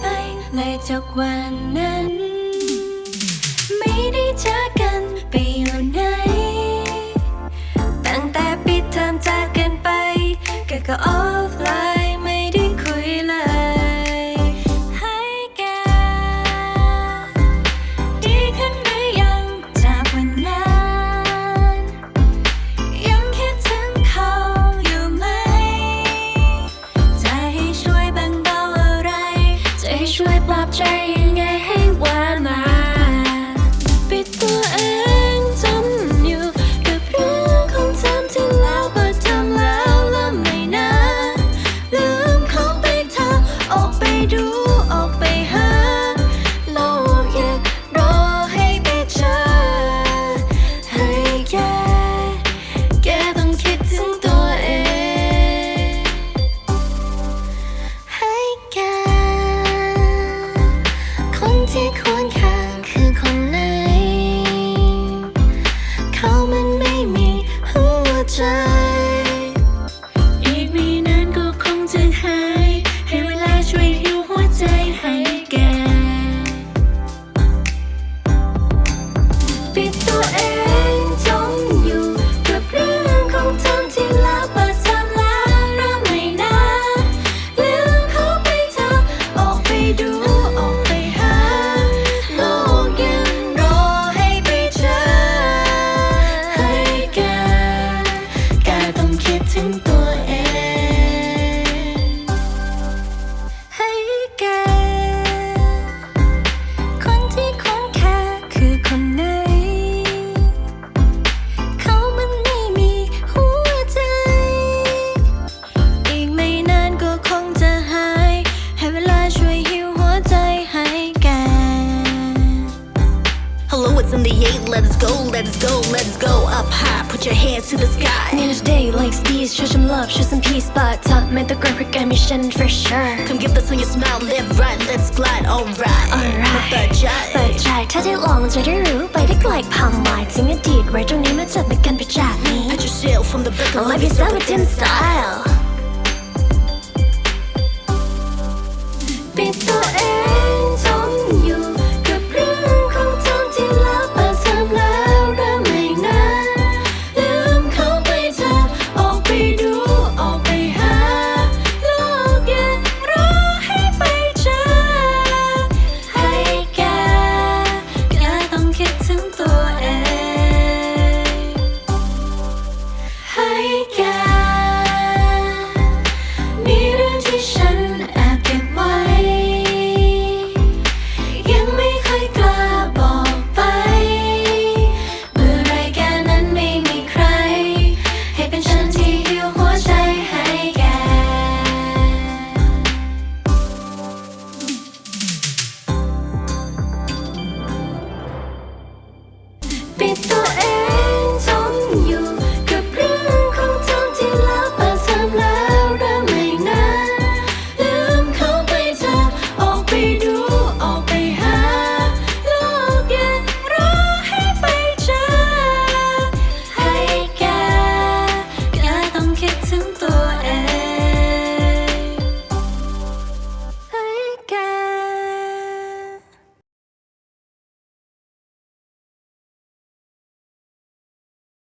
ไปเลยจากวันนั้น ใจยังไงให้หวานมาปิดตัวเองจนอยู่กับเรื่องของทำที่แล้วเปิดทำแล้วแล้วไม่นานลืมเขาไปเธอออกไปดู เขามันไม่มีหัวใจ chúng tôi em Hello, it's in the eight. Let's go, let's go, let's go up high. Put your hands to the sky. Need a day like these, show some love, show some peace but ทำไม่ต้องกลัวเพราะแกมีฉัน for sure Come give this on your smile, live right, let's glide, alright. Alright เปิดใจ เปิดใจถ้าได้ลองจะได้รู้ไปได้ไกลความหมายถึงอดีตไว้ตรงนี้มาจับมือกันไปจากนี้ Put your shield from the book I love you so much in style